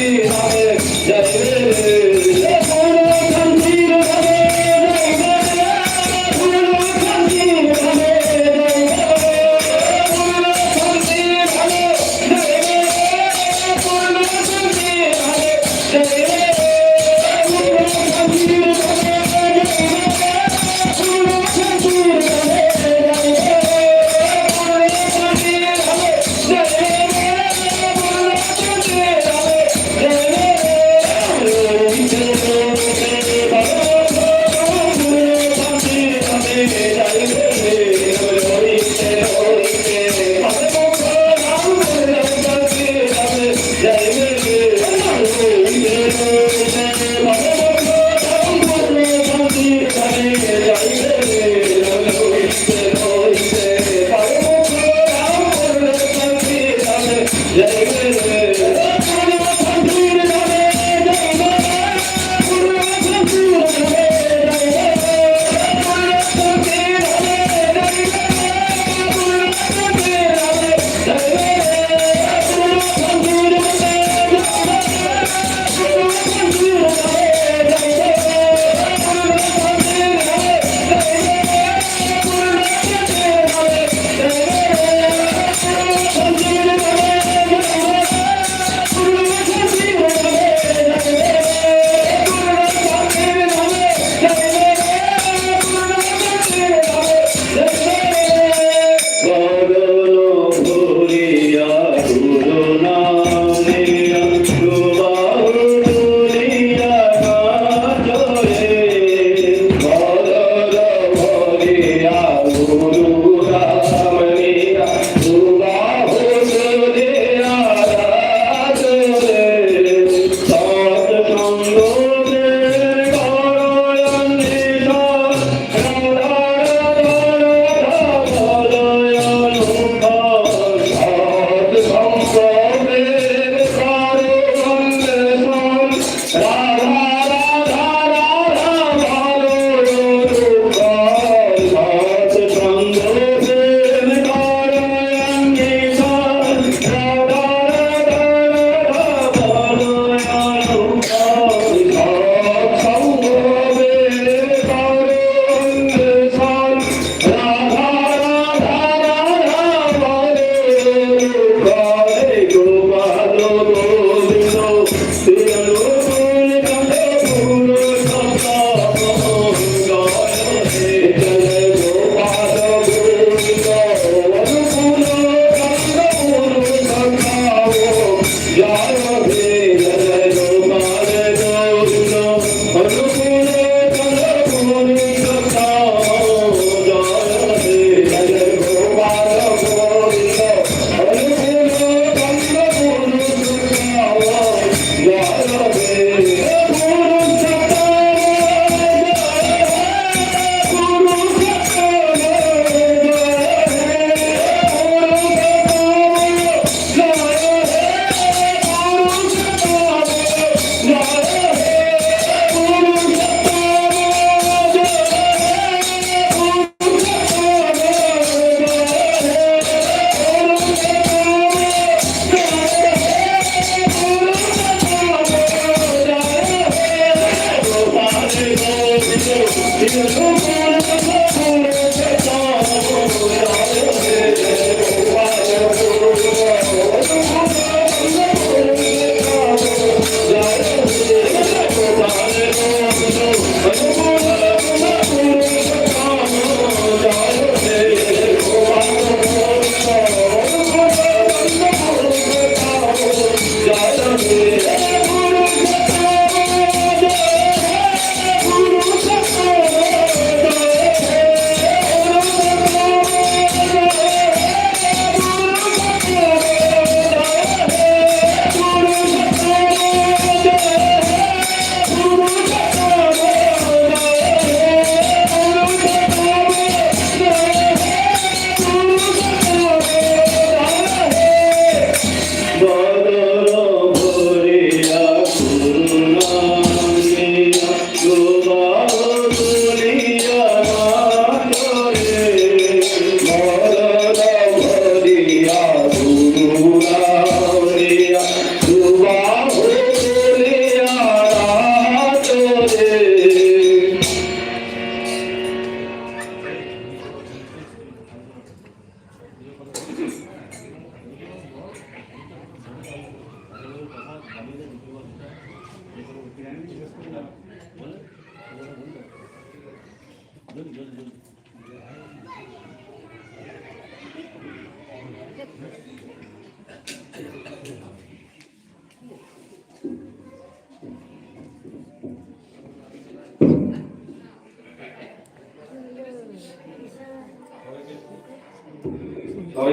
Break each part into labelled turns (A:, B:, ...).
A: Yeah.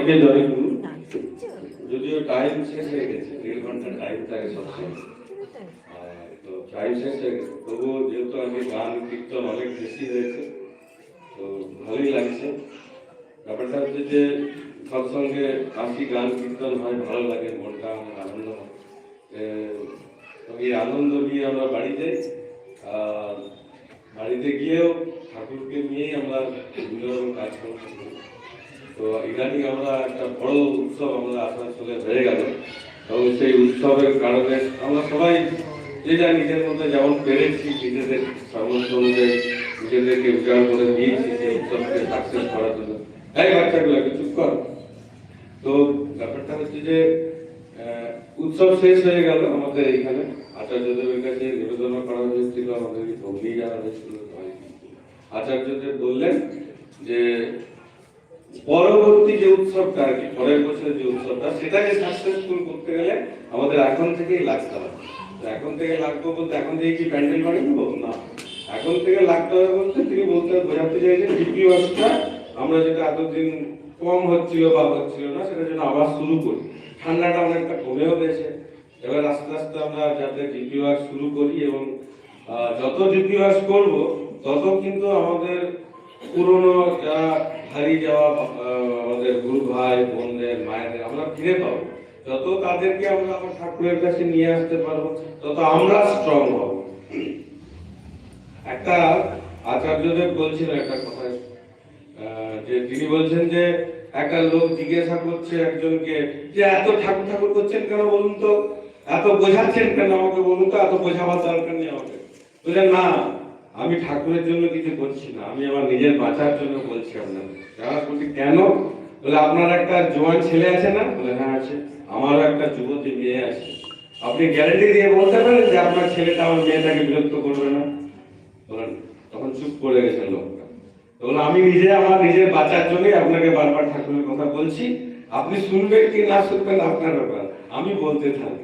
A: সবাইকে জয় গুরু যদিও time শেষ হয়ে গেছে, দেড় ঘণ্টা টাইম থাকে সবসময়। তো টাইম শেষ হয়ে গেছে। তবুও যেহেতু আমি গান, কীর্তন অনেক বেশি হয়েছে, তো ভালোই লাগছে। ব্যাপারটা হচ্ছে যে সৎসঙ্গে কাশি গান, কীর্তন হয়, ভালো লাগে মনটা আমার আনন্দ হয়। এই আনন্দ নিয়ে আমরা বাড়িতে বাড়িতে গিয়েও ঠাকুরকে নিয়েই আমরা বিভিন্ন রকম কাজকর্ম করি। তো ইদানিং আমরা একটা বড় উৎসব আমরা আসানসোলে হয়ে গেল। এবং সেই উৎসবের কারণে আমরা সবাই যে যা নিজের মধ্যে যেমন পেরেছি, নিজেদের সামর্থ্য অনুযায়ী নিজেদেরকে উজাড় করে দিয়েছি সেই উৎসবকে সাকসেস করার জন্য। এই বাচ্চাগুলো চুপ কর। তো ব্যাপারটা হচ্ছে যে উৎসব শেষ হয়ে গেল আমাদের এইখানে। আচার্যদেবের কাছে নিবেদন করা হয়েছিল আমাদের অগ্নি জানা হয়েছিল। আচার্যদেব বললেন যে পরবর্তী যে উৎসবটা আর কি, পরের বছর যে উৎসবটা, সেটাকে সাকসেসফুল করতে গেলে আমাদের এখন থেকেই লাগতে হবে। এখন থেকে লাগবো বলতে, এখন থেকে কি প্যান্ডেল না। এখন থেকে লাগতে হবে বলতে তিনি বলতে বোঝাতে চাইছেন আমরা যেটা এতদিন কম হচ্ছিল বা হচ্ছিল না সেটা যেন আবার শুরু করি। ঠান্ডাটা অনেকটা কমেও গেছে। এবার আস্তে আস্তে আমরা যাতে শুরু করি এবং যত ডিপি করব, তত কিন্তু আমাদের পুরনো যা হারিয়ে যাওয়া আমাদের গুরু ভাই, বোনদের, মায়েদের আমরা ফিরে পাবো। যত তাদেরকে আমরা আমার ঠাকুরের কাছে নিয়ে আসতে পারব, তত আমরা স্ট্রং হব। একটা আচার্যদেব বলছিলেন একটা কথা যে তিনি বলছেন যে, একটা লোক জিজ্ঞাসা করছে একজনকে যে, এত ঠাকুর ঠাকুর করছেন কেন বলুন তো? এত বোঝাচ্ছেন কেন আমাকে বলুন তো? এত বোঝাবার দরকার নেই আমাকে। বললেন, না আমি ঠাকুরের জন্য কিছু করছি না, আমি আমার নিজের বাঁচার জন্য বলছি আপনাকে। বলছি, কেন? বলে, আপনার একটা জোয়ান ছেলে আছে না? বলে হ্যাঁ আছে। আমারও একটা যুবতী মেয়ে আছে। আপনি গ্যারেন্টি দিয়ে বলতে পারেন যে আপনার ছেলেটা আমার মেয়েটাকে বিরক্ত করবে না? বলেন, তখন চুপ করে গেছে লোকটা। তখন আমি নিজে আমার নিজের বাঁচার জন্যই আপনাকে বারবার ঠাকুরের কথা বলছি। আপনি শুনবেন কি না শুনবেন আপনার ব্যাপার। আমি বলতে থাকি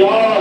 B: Y'all